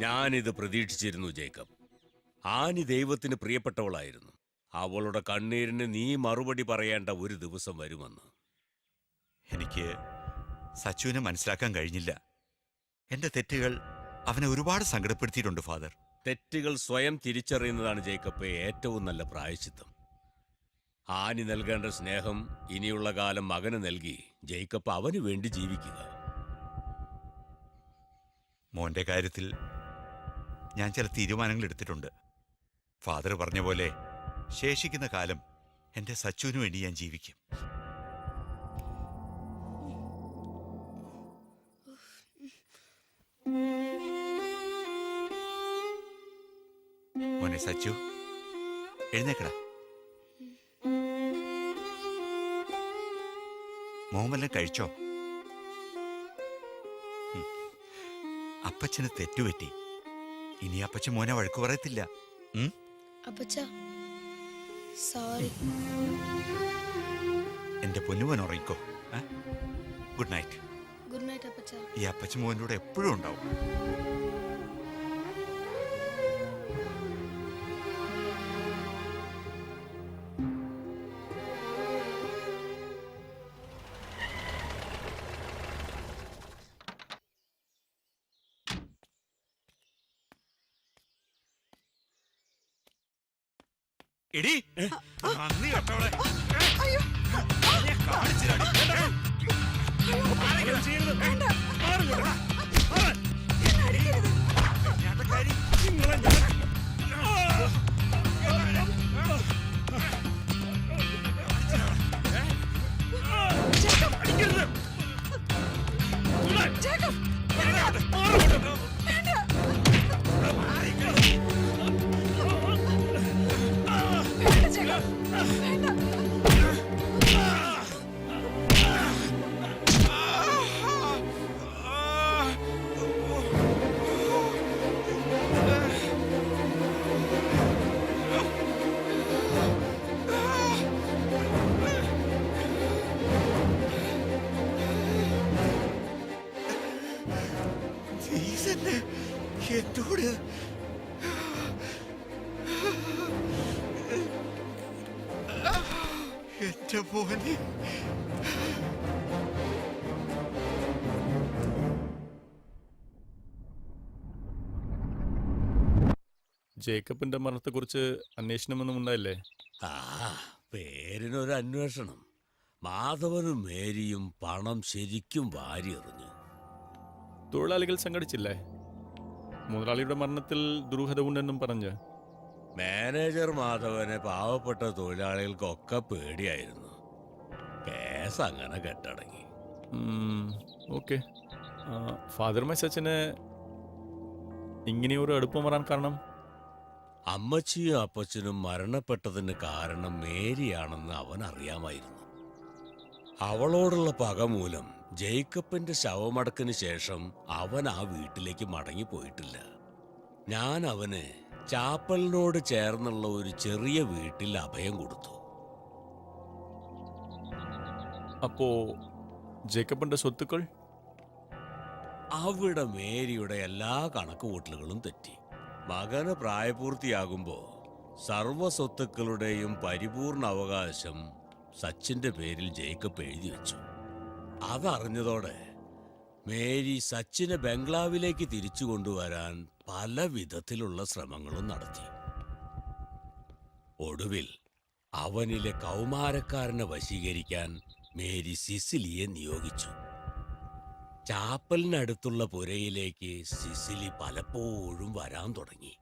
ഞാനിത് പ്രതീക്ഷിച്ചിരുന്നു Jacob. Annie ദൈവത്തിന് പ്രിയപ്പെട്ടവളായിരുന്നു. അവളുടെ കണ്ണീരിന് നീ മറുപടി പറയേണ്ട ഒരു ദിവസം വരുമെന്ന്. എനിക്ക് സച്ചുവിനെ മനസ്സിലാക്കാൻ കഴിഞ്ഞില്ല. എന്റെ തെറ്റുകൾ അവനെ ഒരുപാട് സങ്കടപ്പെടുത്തിയിട്ടുണ്ട് ഫാദർ. തെറ്റുകൾ സ്വയം തിരിച്ചറിയുന്നതാണ് ജേക്കബ് ഏറ്റവും നല്ല പ്രായശ്ചിത്തം. ആനി നൽകേണ്ട സ്നേഹം ഇനിയുള്ള കാലം മകന് നൽകി ജേക്കബ് അവനു വേണ്ടി ജീവിക്കുക. മോന്റെ കാര്യത്തിൽ ഞാൻ ചില തീരുമാനങ്ങൾ എടുത്തിട്ടുണ്ട്. ഫാദർ പറഞ്ഞ പോലെ ശേഷിക്കുന്ന കാലം എന്റെ സച്ചുവിന് വേണ്ടി ഞാൻ ജീവിക്കും. മോനെ സച്ചു എഴുന്നേക്കടാ. മോമെല്ലാം കഴിച്ചോ. അപ്പച്ചന് തെറ്റുപറ്റി. ഇനി അപ്പച്ച മോനെ വഴക്ക് പറയത്തില്ല? അപ്പച്ച സോറി എന്റെ പൊന്നുമോൻ ഉറങ്ങിക്കോ. ഗുഡ് നൈറ്റ് ഗുഡ് നൈറ്റ് അപ്പച്ച. ഈ അപ്പച്ച മോനോട് എപ്പോഴും ഉണ്ടാവും. എടി നന്ദി കേട്ടവളെ. ഞാൻ കാണിച്ചുതരാടി. Thank you. എന്റെ മോനെ ജേക്കബിന്റെ മരണത്തെക്കുറിച്ച് അന്വേഷണമൊന്നും ഉണ്ടായില്ലേ? ആ പേരിനൊരു അന്വേഷണം. മാധവനും മേരിയും പണം ശരിക്കും വാരിയെറിഞ്ഞു. തൊഴിലാളികൾ സംഘടിച്ചില്ലേ? മുതലാളിയുടെ മരണത്തിൽ ദുരൂഹത ഉണ്ടെന്നും പറഞ്ഞ്. മാനേജർ മാധവനെ പാവപ്പെട്ട തൊഴിലാളികൾക്കൊക്കെ പേടിയായിരുന്നു. കേസ് അങ്ങനെ കെട്ടടങ്ങി. ഓക്കെ. ഫാദർ മെസ്സച്ചന് ഒരു അടുപ്പം വരാൻ കാരണം? അമ്മച്ചിയും അപ്പച്ചനും മരണപ്പെട്ടതിന് കാരണം മേരിയാണെന്ന് അവൻ അറിയാമായിരുന്നു. അവളോടുള്ള പക മൂലം ജേക്കബിന്റെ ശവമടക്കിന് ശേഷം അവൻ ആ വീട്ടിലേക്ക് മടങ്ങിപ്പോയിട്ടില്ല. ഞാൻ അവന് ചാപ്പലിനോട് ചേർന്നുള്ള ഒരു ചെറിയ വീട്ടിൽ അഭയം കൊടുത്തു. അപ്പോ ജേക്കബിന്റെ സ്വത്തുക്കൾ? അവിടെ മേരിയുടെ എല്ലാ കണക്കുകൂട്ടലുകളും തെറ്റി. മകന് പ്രായപൂർത്തിയാകുമ്പോൾ സർവ സ്വത്തുക്കളുടെയും പരിപൂർണ അവകാശം സച്ചിന്റെ പേരിൽ ജേക്കബ് എഴുതി വെച്ചു. അതറിഞ്ഞതോടെ മേരി സച്ചിനെ ബംഗ്ലാവിലേക്ക് തിരിച്ചു കൊണ്ടുവരാൻ പല വിധത്തിലുള്ള ശ്രമങ്ങളും നടത്തി. ഒടുവിൽ അവനിലെ കൗമാരക്കാരനെ വശീകരിക്കാൻ മേരി സിസിലിയെ നിയോഗിച്ചു. ചാപ്പലിനടുത്തുള്ള പുരയിലേക്ക് സിസിലി പലപ്പോഴും വരാൻ തുടങ്ങി.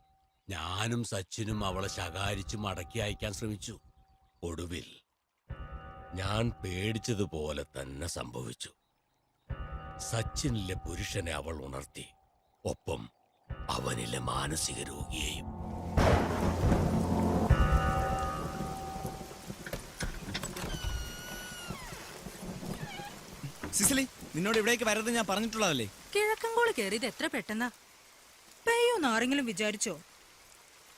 ഞാനും സച്ചിനും അവളെ ശകാരിച്ചു മടക്കി അയക്കാൻ ശ്രമിച്ചു. ഒടുവിൽ ഞാൻ പേടിച്ചതുപോലെ തന്നെ സംഭവിച്ചു. സച്ചിനിലെ പുരുഷനെ അവൾ ഉണർത്തി. ഒപ്പം അവനിലെ മാനസിക രോഗിയെയും സിസിലി നിന്നോട് ഇവിടേക്ക് വരരുത് ഞാൻ പറഞ്ഞിട്ടുള്ളതല്ലേ? കിഴക്കങ്കോൾ കയറിയത് എത്ര പെട്ടെന്നാ? പെയ്യോന്ന് ആരെങ്കിലും വിചാരിച്ചോ?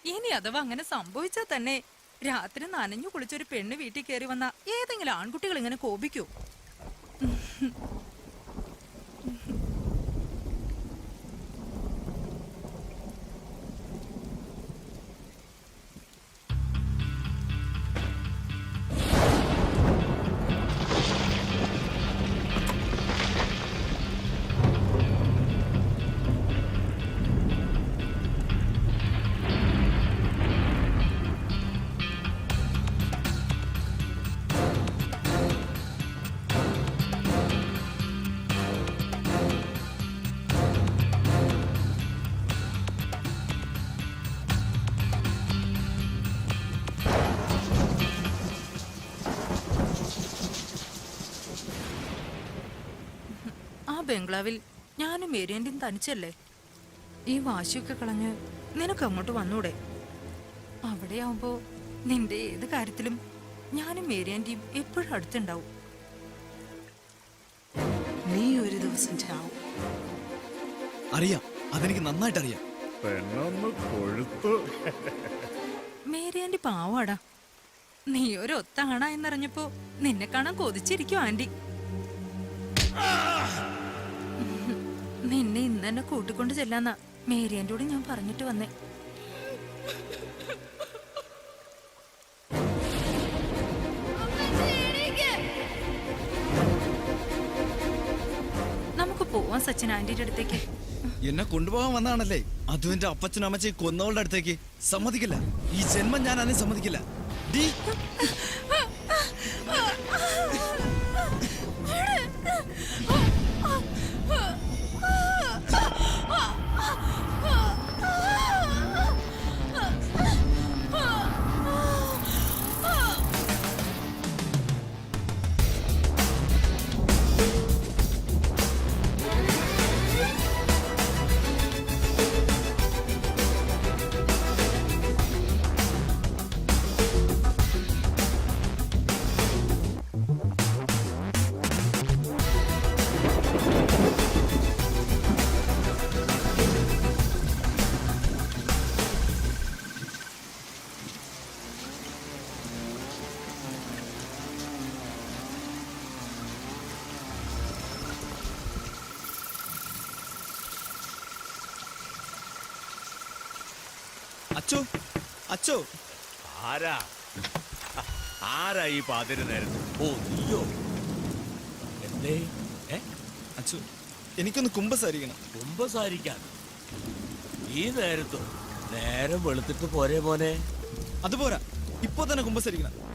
ഇനി അഥവാ അങ്ങനെ സംഭവിച്ചാൽ തന്നെ രാത്രി നനഞ്ഞു കുളിച്ചൊരു പെണ്ണ് വീട്ടിൽ കയറി വന്ന ഏതെങ്കിലും ആൺകുട്ടികൾ ഇങ്ങനെ കോപിക്കൂ? ബംഗ്ലാവിൽ ഞാനും മേരിയന്റെയും തനിച്ചല്ലേ? ഈ വാശിയൊക്കെ കളഞ്ഞ് നിനക്ക് അങ്ങോട്ട് വന്നൂടെ? അവിടെയാവുമ്പോൾ നിന്റെ ഏത് കാര്യത്തിലും ഞാനും മേരിയന്റെയും എപ്പോഴും അടുത്തുണ്ടാവും. നീ ഒരു ദിവസം ചാവും. അറിയാം. അതെനിക്ക് നന്നായിട്ട് അറിയാം മേരിയാന്റെ പാവാടാ. നീ ഒരു ഒത്താണ എന്നറിഞ്ഞപ്പോ നിന്നെ കാണാൻ കൊതിച്ചിരിക്കും ആന്റി. നിന്നെ ഇന്ന് തന്നെ കൂട്ടിക്കൊണ്ട് ചെല്ലാന്നാ. കൂടെ ഞാൻ പറഞ്ഞിട്ട് വന്നേ. നമുക്ക് സച്ചിൻ അടുത്തേക്ക്. എന്നെ കൊണ്ടുപോകാൻ വന്നാണല്ലേ അതും എന്റെ അപ്പച്ചനും അമ്മച്ചയും കൊന്നവളുടെ അടുത്തേക്ക്. സമ്മതിക്കില്ല. ഈ ജന്മം ഞാൻ അതിനെ സമ്മതിക്കില്ല. ഡീ. അച്ചോ അച്ചോ. ആരാ? ആരാ ഈ പാതിര നേരത്ത്? ഓ നീയോ? എന്തേ? ഏ? അച്ചോ എനിക്കൊന്ന് കുമ്പസാരിക്കണം. കുമ്പസാരിക്കാൻ? ഈ നേരത്തോ? നേരം വെളുത്തിട്ട് പോരെ മോനെ. അതുപോരാ ഇപ്പൊ തന്നെ കുമ്പസരിക്കണം.